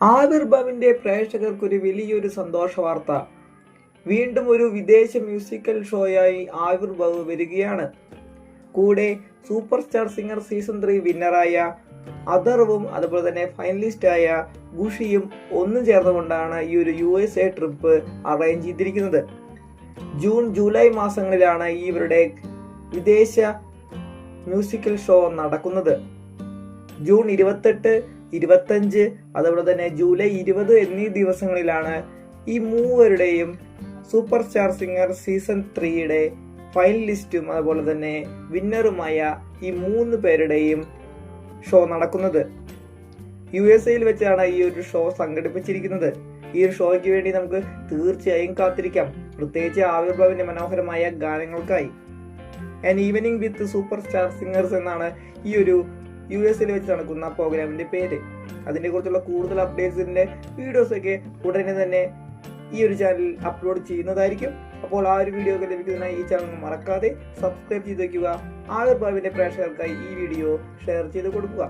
ആവിർഭവിന്റെ പ്രേക്ഷകർക്കൊരു വലിയൊരു സന്തോഷ വാർത്ത. വീണ്ടും ഒരു വിദേശ മ്യൂസിക്കൽ ഷോയായി ആവിർഭവ് വരികയാണ്. കൂടെ super star singer season three വിന്നറായ അദർവും അതുപോലെ തന്നെ ഫൈനലിസ്റ്റായ ഗുഷിയും ഒന്നും ചേർന്നുകൊണ്ടാണ് ഈ ഒരു U S A trip arrange ചെയ്തിരിക്കുന്നത്. ജൂൺ ജൂലൈ മാസങ്ങളിലാണ് ഇവരുടെ വിദേശ മ്യൂസിക്കൽ ഷോ നടക്കുന്നത്. ജൂൺ ഇരുപത്തെട്ട് ഇരുപത്തഞ്ച് അതുപോലെ തന്നെ ജൂലൈ ഇരുപത് എന്നീ ദിവസങ്ങളിലാണ് ഈ മൂവരുടെയും സൂപ്പർ സ്റ്റാർ സിംഗർ സീസൺ ത്രീയുടെ ഫൈനലിസ്റ്റും അതുപോലെ തന്നെ വിന്നറുമായ ഈ മൂന്ന് പേരുടെയും ഷോ നടക്കുന്നത്. യു എസ് എയിൽ വെച്ചാണ് ഈ ഒരു ഷോ സംഘടിപ്പിച്ചിരിക്കുന്നത്. ഈ ഒരു ഷോയ്ക്ക് വേണ്ടി നമുക്ക് തീർച്ചയായും കാത്തിരിക്കാം. പ്രത്യേകിച്ച് ആവിർഭാവിന്റെ മനോഹരമായ ഗാനങ്ങൾക്കായി. And evening with super star singers എന്നാണ് ഈ ഒരു യു എസിൽ വെച്ച് നടക്കുന്ന പ്രോഗ്രാമിന്റെ പേര്. അതിനെ കുറിച്ചുള്ള കൂടുതൽ അപ്ഡേറ്റ്സിന്റെ വീഡിയോസൊക്കെ ഉടനെ തന്നെ ഈ ഒരു ചാനലിൽ അപ്ലോഡ് ചെയ്യുന്നതായിരിക്കും. അപ്പോൾ ആ ഒരു വീഡിയോ ഒക്കെ ലഭിക്കുന്നതിനായി ഈ ചാനൽ മറക്കാതെ സബ്സ്ക്രൈബ് ചെയ്ത് വയ്ക്കുക ആവിർഭാവിന്റെ പ്രേക്ഷകർക്കായി ഈ വീഡിയോ ഷെയർ ചെയ്ത് കൊടുക്കുക.